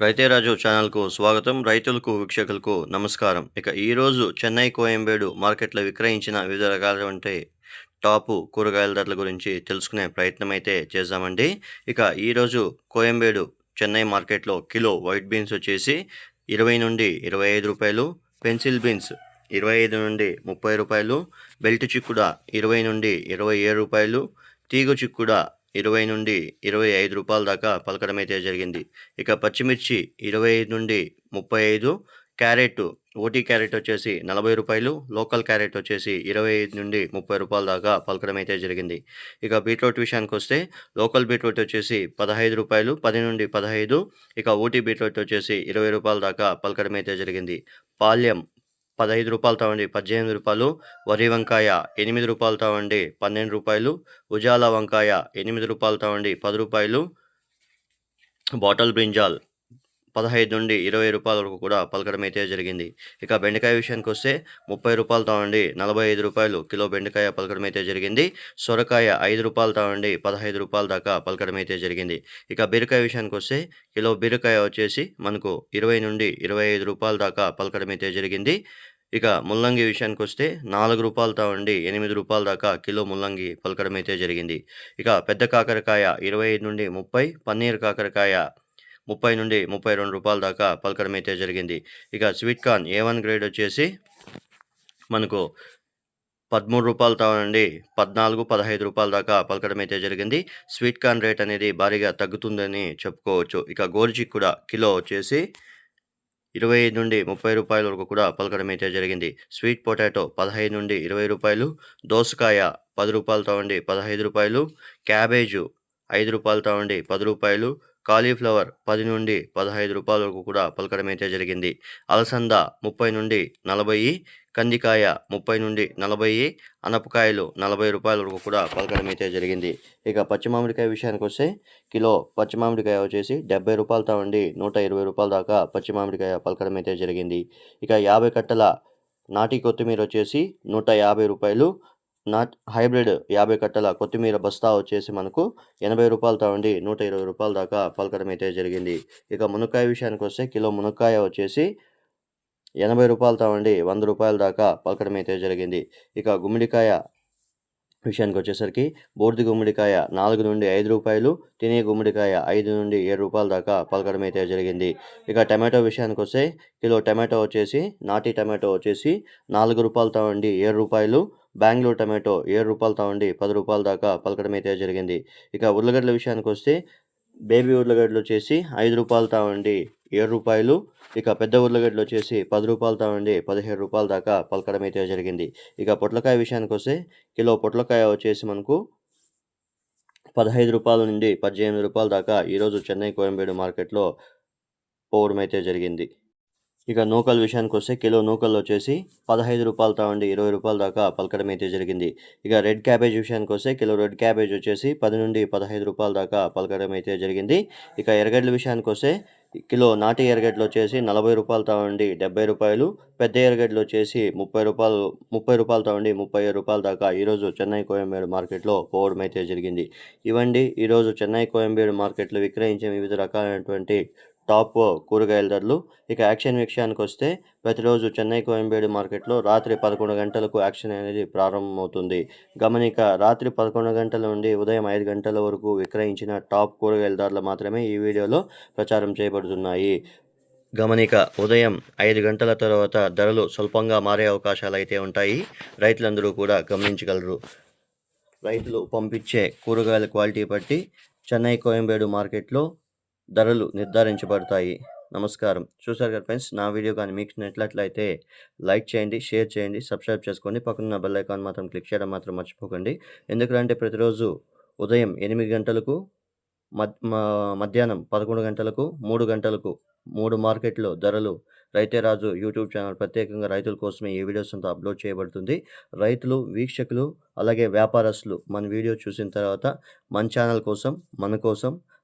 రైతేరాజు ఛానల్కు స్వాగతం. రైతులకు వీక్షకులకు నమస్కారం. ఇక ఈరోజు చెన్నై కోయంబేడు మార్కెట్లో విక్రయించిన వివిధ రకాలైనటువంటి టాపు కూరగాయల ధరల గురించి తెలుసుకునే ప్రయత్నం అయితే చేద్దామండి. ఇక ఈరోజు కోయంబేడు చెన్నై మార్కెట్లో కిలో వైట్ బీన్స్ వచ్చేసి ఇరవై నుండి ఇరవై ఐదు రూపాయలు పెన్సిల్ బీన్స్ ఇరవై ఐదు నుండి ముప్పై రూపాయలు బెల్ట్ చిక్కుడ ఇరవై నుండి ఇరవై ఏడు రూపాయలు తీగ చిక్కుడ ఇరవై నుండి ఇరవై ఐదు రూపాయల దాకా పలకడం అయితే జరిగింది. ఇక పచ్చిమిర్చి ఇరవై ఐదు నుండి ముప్పై ఐదు క్యారెట్ ఓటీ క్యారెట్ వచ్చేసి నలభై రూపాయలు లోకల్ క్యారెట్ వచ్చేసి ఇరవై ఐదు నుండి ముప్పై రూపాయల దాకా పలకడం అయితే జరిగింది. ఇక బీట్రూట్ విషయానికి వస్తే లోకల్ బీట్రూట్ వచ్చేసి పదహైదు రూపాయలు పది నుండి పదహైదు ఇక ఓటీ బీట్రూట్ వచ్చేసి ఇరవై రూపాయల దాకా పలకడం అయితే జరిగింది. పాల్యం పదహైదు రూపాయలు తవండి పద్దెనిమిది రూపాయలు. వరి వంకాయ ఎనిమిది రూపాయలు తవండి పన్నెండు రూపాయలు. ఉజాల వంకాయ ఎనిమిది రూపాయలు తవండి పది రూపాయలు. బాటల్ బ్రింజాల్ పదహైదు నుండి ఇరవై రూపాయల వరకు కూడా పలకడం అయితే జరిగింది. ఇక బెండకాయ విషయానికి వస్తే ముప్పై రూపాయలు తావండి నలభై ఐదు రూపాయలు కిలో బెండకాయ పలకడం అయితే జరిగింది. సొరకాయ ఐదు రూపాయలు తావండి పదహైదు రూపాయల దాకా పలకడం అయితే జరిగింది. ఇక బీరకాయ విషయానికి వస్తే కిలో బీరకాయ వచ్చేసి మనకు ఇరవై నుండి ఇరవై ఐదు రూపాయల దాకా పలకడం అయితే జరిగింది. ఇక ముల్లంగి విషయానికి వస్తే నాలుగు రూపాయలతో ఉండి ఎనిమిది రూపాయల దాకా కిలో ముల్లంగి పలకడం అయితే జరిగింది. ఇక పెద్ద కాకరకాయ ఇరవై ఐదు నుండి ముప్పై పన్నీర్ కాకరకాయ ముప్పై నుండి ముప్పై రెండు రూపాయల దాకా పలకడం అయితే జరిగింది. ఇక sweet corn A one grade వచ్చేసి మనకు పదమూడు రూపాయలతో నుండి పద్నాలుగు పదహైదు రూపాయల దాకా పలకడం అయితే జరిగింది. స్వీట్ కార్న్ రేట్ అనేది భారీగా తగ్గుతుందని చెప్పుకోవచ్చు. ఇక గోరుచిక్ కూడా కిలో వచ్చేసి ఇరవై ఐదు నుండి ముప్పై రూపాయల వరకు కూడా పలకడం అయితే జరిగింది. స్వీట్ పొటాటో పదహైదు నుండి ఇరవై రూపాయలు దోసకాయ పది రూపాయలతో ఉండి పదహైదు రూపాయలు క్యాబేజు ఐదు రూపాయలతో ఉండి పది రూపాయలు కాలీఫ్లవర్ పది నుండి పదహైదు రూపాయల వరకు కూడా పలకడం అయితే జరిగింది. అలసంద ముప్పై నుండి నలభై కందికాయ ముప్పై నుండి నలభై అనపకాయలు నలభై రూపాయల వరకు కూడా పలకడం అయితే జరిగింది. ఇక పచ్చి మామిడికాయ విషయానికి వస్తే కిలో పచ్చి మామిడికాయ వచ్చేసి డెబ్బై రూపాయలతో ఉండి నూట ఇరవై రూపాయల దాకా పచ్చి మామిడికాయ పలకడం అయితే జరిగింది. ఇక యాభై కట్టల నాటి కొత్తిమీర వచ్చేసి నూట యాభై రూపాయలు నాట్ హైబ్రిడ్ యాభై కట్టల కొత్తిమీర బస్తా వచ్చేసి మనకు ఎనభై రూపాయలతో ఉండి నూట ఇరవై రూపాయల దాకా పలకడం అయితే జరిగింది. ఇక మునక్కాయ విషయానికి వస్తే కిలో మునక్కాయ వచ్చేసి ఎనభై రూపాయలతో ఉండి వంద రూపాయల దాకా పలకడం అయితే జరిగింది. ఇక గుమ్మడికాయ విషయానికి వచ్చేసరికి బూడిద గుమ్మడికాయ నాలుగు నుండి ఐదు రూపాయలు తినే గుమ్మడికాయ ఐదు నుండి ఏడు రూపాయల దాకా పలకడం అయితే జరిగింది. ఇక టమాటో విషయానికి వస్తే కిలో టమాటో వచ్చేసి నాటి టమాటో వచ్చేసి నాలుగు రూపాయలతో ఉండి ఏడు రూపాయలు బెంగళూరు టమాటో ఏడు రూపాయలతో ఉండి పది రూపాయల దాకా పలకడం అయితే జరిగింది. ఇక ఉర్లగడ్డల విషయానికి వస్తే బేబీ ఉర్లగడ్డలు వచ్చేసి ఐదు రూపాయలతో ఉండి ఏడు రూపాయలు. ఇక పెద్ద ఉర్లగడ్డలు వచ్చేసి పది రూపాయలతో నుండి పదిహేడు రూపాయల దాకా పలకడం అయితే జరిగింది. ఇక పొట్లకాయ విషయానికి వస్తే కిలో పొట్లకాయ వచ్చేసి మనకు పదహైదు రూపాయల నుండి పద్దెనిమిది రూపాయల దాకా ఈరోజు చెన్నై కోయంబేడు మార్కెట్లో పోవడం అయితే జరిగింది. ఇక నూకల్ విషయానికి వస్తే కిలో నూకలు వచ్చేసి పదహైదు రూపాయలతో ఉండి ఇరవై రూపాయల దాకా పలకడం అయితే జరిగింది. ఇక రెడ్ క్యాబేజ్ విషయానికి వస్తే కిలో రెడ్ క్యాబేజ్ వచ్చేసి పది నుండి పదహైదు రూపాయల దాకా పలకడం అయితే జరిగింది. ఇక ఎర్రగడ్డల విషయానికి వస్తే కిలో నాటి ఎరగడ్డలు వచ్చేసి నలభై రూపాయలతో ఉండి డెబ్బై రూపాయలు పెద్ద ఎరగడ్డలు వచ్చేసి ముప్పై రూపాయలు ముప్పై రూపాయలతో ఉండి ముప్పై రూపాయల దాకా. ఈరోజు చెన్నై కోయంబేడు మార్కెట్లో పోవడం అయితే జరిగింది. ఇవండి ఈరోజు చెన్నై కోయంబేడు మార్కెట్లో విక్రయించే వివిధ రకాలైనటువంటి టాప్ కూరగాయల ధరలు ఇక యాక్షన్ విషయానికి వస్తే ప్రతిరోజు చెన్నై కోయంబేడు మార్కెట్లో రాత్రి పదకొండు గంటలకు యాక్షన్ అనేది ప్రారంభమవుతుంది. గమనిక రాత్రి పదకొండు గంటల నుండి ఉదయం ఐదు గంటల వరకు విక్రయించిన టాప్ కూరగాయల ధరలు మాత్రమే ఈ వీడియోలో ప్రచారం చేయబడుతున్నాయి. గమనిక ఉదయం ఐదు గంటల తర్వాత ధరలు స్వల్పంగా మారే అవకాశాలు అయితే ఉంటాయి. రైతులందరూ కూడా గమనించగలరు. రైతులు పంపించే కూరగాయల క్వాలిటీ బట్టి చెన్నై కోయంబేడు మార్కెట్లో ధరలు నిర్ధారించబడతాయి. నమస్కారం. చూసారు కదా ఫ్రెండ్స్ నా వీడియో కానీ మీకు నచ్చినట్లయితే లైక్ చేయండి షేర్ చేయండి సబ్స్క్రైబ్ చేసుకోండి. పక్కన బెల్ ఐకాన్ మాత్రం క్లిక్ చేయడం మాత్రం మర్చిపోకండి. ఎందుకంటే ప్రతిరోజు ఉదయం ఎనిమిది గంటలకు మధ్యాహ్నం పదకొండు గంటలకు మూడు గంటలకు మూడు మార్కెట్లో ధరలు రైతే రాజు యూట్యూబ్ ఛానల్ ప్రత్యేకంగా రైతుల కోసమే ఈ వీడియోస్ అంతా అప్లోడ్ చేయబడుతుంది. రైతులు వీక్షకులు అలాగే వ్యాపారస్తులు మన వీడియో చూసిన తర్వాత మన ఛానల్ కోసం మన కోసం